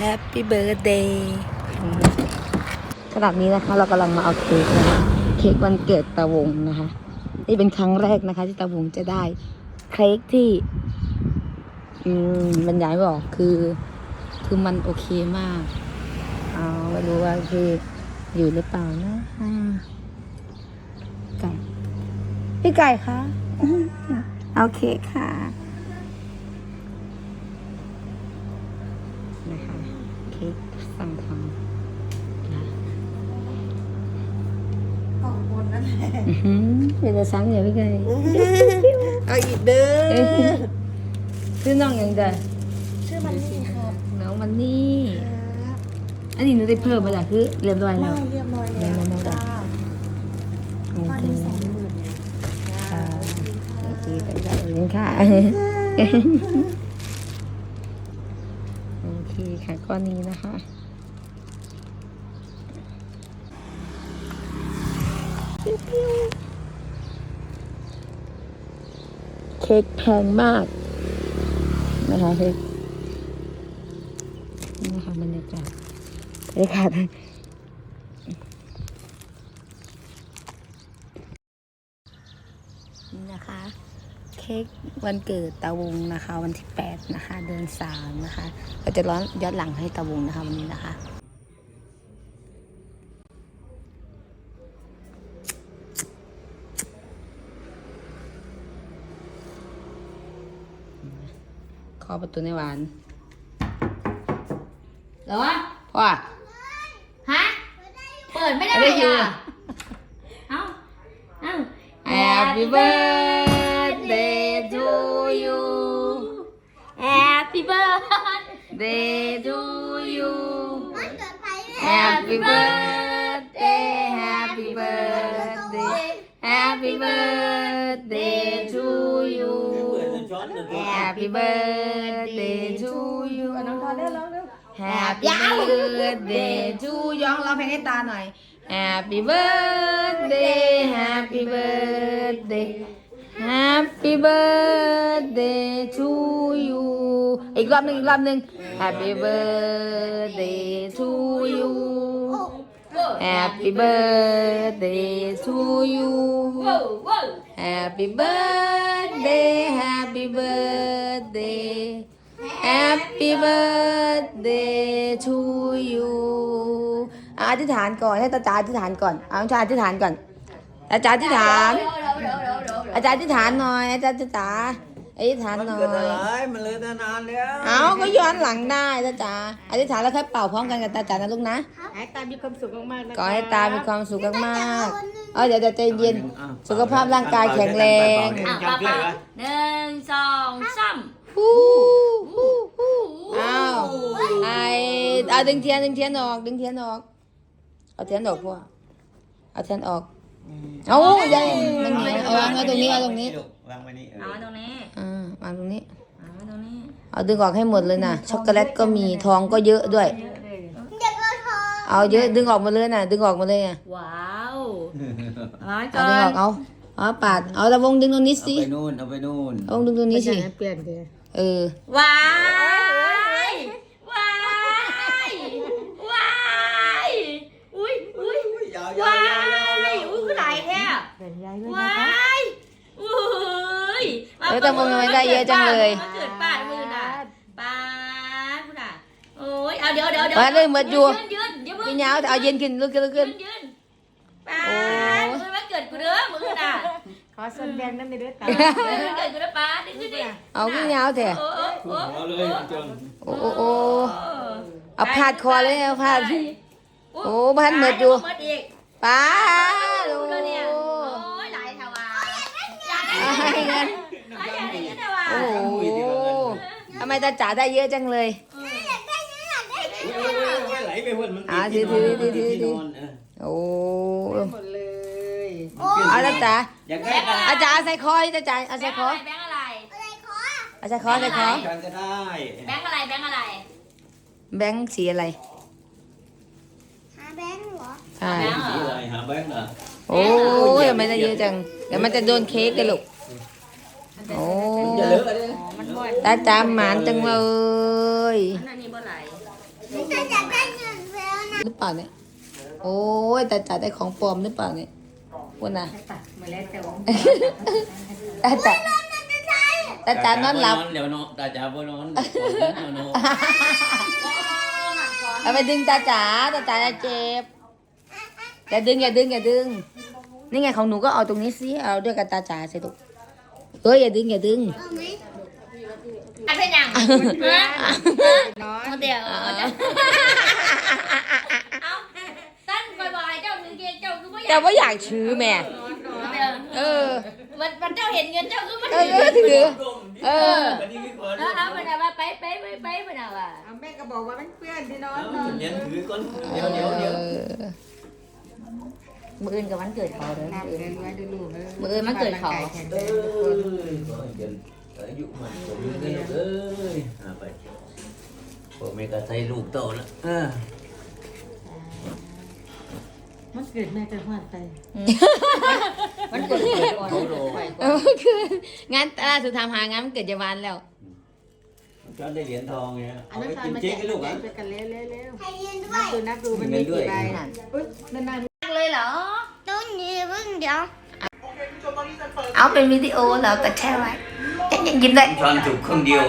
Happy Birthday ขณะนี้นะคะ เรากำลังมาเอาเค้กนะคะเค้กวันเกิดตาวงนะคะ นี่เป็นครั้งแรกนะคะ ที่ตาวงจะได้เค้กที่ อืมบรรยายไม่อกคือ คือมันโอเคมากเอาไม่รู้ว่าคืออยู่หรือเปล่านะอ่าไก่พี่ไก่คะเอาเค้กค่ะนะคะ ค้กสั่งทำนะขอบคุณนั่นแหละอื้อหือเป็นจะซ้ำอย่าพี่ไก่เอาอีกเด้อชื่อน้องยังไงชื่อมันนี่ครับน้องมันนี่อันนี้หนูได้เพิ่มมาจากคือเรียบร้อยไม่แล้วเรียบร้อยแล้วไม่ไม่ไม่จ้าโอตอนเคนี้สองหมื่นเนี่ยค่ะโอเคไปได้เลยค่ะโอ เคค่ะก้อนนี้นะคะ เค้กแพงมาก นะคะเค้กนี่นะคะบรรยากาศบรรยากาศนี่นะคะ เค้กวันเกิดตาวงนะคะ วันที่ 8 นะคะ เดือนสามนะคะเราจะร้อนย้อนหลังให้ตาวงนะคะวันนี้นะคะขอประตูในหวานเหรอวะพ่อฮะ เปิดไม่ได้ไม่ได้อยู่อะเอ้า เอ้า Happy birthday Happy birthday day to you Happy birthday Happy birthday Happy birthday to you Happy birthday to you น้องทอนได้ร้องเร็ว Happy birthday to ย้องร้องเพลงให้ตาหน่อย Happy birthday Happy birthday Happy birthday to you อีกรอบหนึ่งอีกรอบหนึ่ง Happy birthday to you Happy birthday to you Happy birthday Happy birthday Happy birthday to you อะอธิษฐานก่อนให้ตาจ๋าอธิษฐานก่อนเอาชาอธิษฐานก่อนตาจ๋าอธิษฐานเดี๋ยวเดี๋ยวเดี๋ยวเดี๋ยวเดี๋ยวอาจารย์อธิษฐานหน่อยอาจารย์จ๋า อธิษฐานมันหน่อเกิดอะไรยมันเลยตั้งนานแล้วเอาก็ย้อนหลังได้ตาจ๋าอธิษฐานแล้วค่อยเป่าพร้อมกันกับตาจ๋านะลูกนะให้ตามีความสุขมากๆนะขอให้ตามีความสุขมากๆเอาเดี๋ยวเดี๋ยวใจเย็น สุขภาพร่างกายแข็งแรงอะป้าป้าหนึ่งสองสามฮู้ฮู้ฮู้อ้าวไอเอาดึงเทียนดึงเทียนออก ดึงเทียนออก เอาเทียนออกพ่อเอาเทียนออก เอาใหญ่มันมีเอาวางไว้ตรงนี้เอาตรงนี้ วางไว้นี่เอเอาอไว้ตรงนี้อ่าวางตรงนี้ เอาไว้ตรงนี้เอาดึงออกให้หมดเลยนะช็อกโกแลตก็มีทองก็เยอะด้วย เยอะเลยเอาเยอะดึงออกมาเลยนะดึงออกมาเลยอะว้าวเอาไว้เอาก่อดึงออนกเอาเอาปาดเอาตะวงดึงตรงนี้เอาสิไปนู่นเอาไปนู่นเอาวงดึงตรงนี้สิเปลี่ยนเลยเออ ว้ายว้ายว้ายอุ้ยอุ้ยยาวว้ายาวยอุ้ยคือหลายแท้เปลี่ยนยายด้วยว้นะคะายอุ้ย เออแต่มึงทำไมได้เยอะจังเลย มันเกิดป้าดมือน่ะป้าดพูดอะโอ้ยเอาเดี๋ยวเดี๋ยวเดี๋ยวมาเลยหมดอยู่ ยืนยืนยืนพี่เหงาเอาเย็นขึ้นลุกขึ้นลุกยืขึ้น นยืนป้าโอ้ดมือมันเกิดกูเด้อมือน่ะขอส่วนแบ่งน้ำในเด้อตามือมันเกิดกูเด้อป้าดนี่คือดิเอาพี่เหงาเถอะโอ้โอ้โอ้เอาเลยจนโอ้โอ้โอ้เอาพาดคอเลยเอาพาดโอ้บ้านเหมือดอยู่ หมดอีก ป้าดูโอ้แล้วเนี่ยโอ้ยหลายทวารอยากได้เอาให้เงินอยากได้เงินทวารโอ้โหทำไมตาจ๋าได้เยอะจังเลยไหลไปหุ่นมันอ่าถือถือถือถือถือโอ้หมดเลยเอาตาจ๋าอยากได้กันอาจารย์ใส่คอให้ตาจ๋าเอาแบใส่งค์คออะไรแบงค์อะไร เอาใส่คอใส่คอกันก็ได้แบงค์อะไรแบงค์อะไรแบงค์สีอะไรหาแบงค์เหรอใช่สีอะไรหาแบงค์เหรอโอ้ยทำไมได้เยอะจังเดี๋ยวมันจะโดนเค้กกันลูก โอ้อย่าเลิกเลยมันบ่อยตาจ๋าหมานจังเลยอันนั้นนี่บ่ไหลจะอยากได้เงินแล้วนะหรือเปล่าเนี่ย โอ้ยตาจ๋าได้ของปลอมหรือเปล่าเนี่ยวันน่ะมาแล้วแต่ว่าตาจ๋าตาจ๋านอนหลับเดี๋ยวนอนตาจ๋าบ่นอนนอนเอาไปดึงตาจ๋าตาจ๋าจะเจ็บอย่าดึงอย่าดึงอย่าดึง นี่ไงของหนูก็เอาตรงนี้สิเอาด้วยกับตาจ๋าสิลูก เอ้ยอย่าดึงอย่าดึงอาไหมอันเป็นยังน้อยเดลเอาจ้ะเอาตั้นบ่อยๆเจ้าถือเกียเจ้าคือบ่อยากแต่ว่าอยากถือแม่เออวันวันเจ้าเห็นเงินเจ้าคือบ่เอถือเออถือเออเอาเอาไปนะว่าไปไปไปไปไปนว่าแม่ก็บอกว่ามันเปื้อนที่นอนเอานอนเดี๋ยวถือก่อนเดี๋ยวเดี๋ยวเดี๋ยว มืออื่นกับวันเกิดเขาเด้อนับมื้อเงิอื่นนไว้ดูลูกเออมื้ออื่นมันเกิดเขาเอ้ยขอให้เป็นอายุมันผมมีเงินเอ้ยหาไปผมไม่ก็ใส่ลูกโตแล้วเออมันเกิดแม่จะหอดไปวันเกิดเขาก่อนเขาโลเออคืองานล่าสุดทำหางานมันเกิดยาวานแล้วก็ได้เหรียญทองไงอัเอานไปนั้นทานกินมาเจ๊แจกกันลูกอะไปกันเร็วเร็วเร็วใครเรียนด้วนับยดูนับดูมันมีกี่ใบอุ๊ยนาน เลยเหรอ ต้นนี้เพิ่งเดี๋ยว เอาเป็นวิดีโอแล้วแต่แช่ไว้แจ๊กยิ้มได้ทอนถูกคนเดียว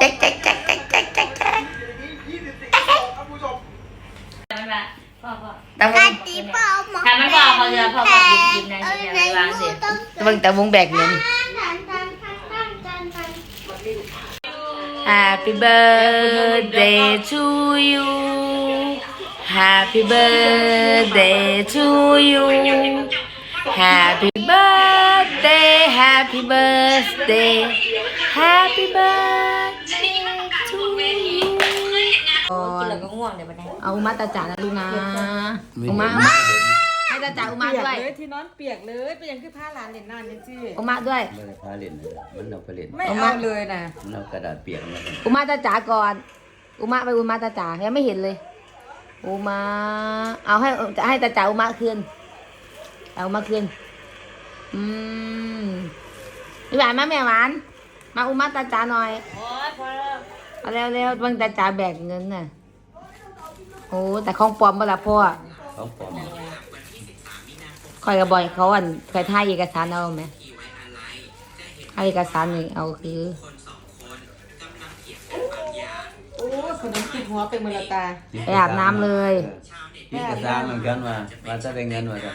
แจ๊กแจ๊กแจ๊กแจ๊กแจ๊กแจ๊กแจ๊กมันว่าพ่อพ่อตะวกางตีเปล่าหมอถ้ามันบอกเขาจะพ่อพ่อหยิบหยิบในเอาหยิบในในวางสิมือต้องตะวงตะวงแบกเงินตันตันตันตันตันตัน Happy birthday to you Happy birthday to you Happy birthday Happy birthday Happy birthday to you กินแล้วก็ง่วงเดี๋ยวไปไหนเอาอุมาตาจ๋านะลูกนะอุมาอุมาให้ตาจ๋าอุมาเปียกด้วยเลยที่นอนเปียกเลยเป็นยังคือผ้าหลานเล่นนอนยังชื่ออุมาด้วยไม่ได้พาเล่นเลยมันเอาไปเล่นไม่เอาเลยนะมันเอากระดาษเปียกมาอุมาตาจ๋าก่อนอุมาไปอุมาตาจ๋ายังไม่เห็นเลย อุมาเอาให้จะให้ตาจ๋าอุมาคืนเอาอุมาคืนอืมพี่หวานมาแม่หวาน มาอุมาตาจ๋าหน่อยโอ้ยพอแล้วเอาเร็วเร็วๆบางตาจ๋าแบกเงินน่ะโอ้แต่ของปลอมเวลาพ่อเขาปลอมคอยกับบอยเขาอันเคยถ่ายเอกสารเอาไหมถ่ายเอกสารนี่เอาคือ โอ้ขนมติดหัวเป็นมือละตา ไปอาบน้ำเลยที่กระซ้าเหมือนกันว่าว่าจะได้เงินมาจ้ะ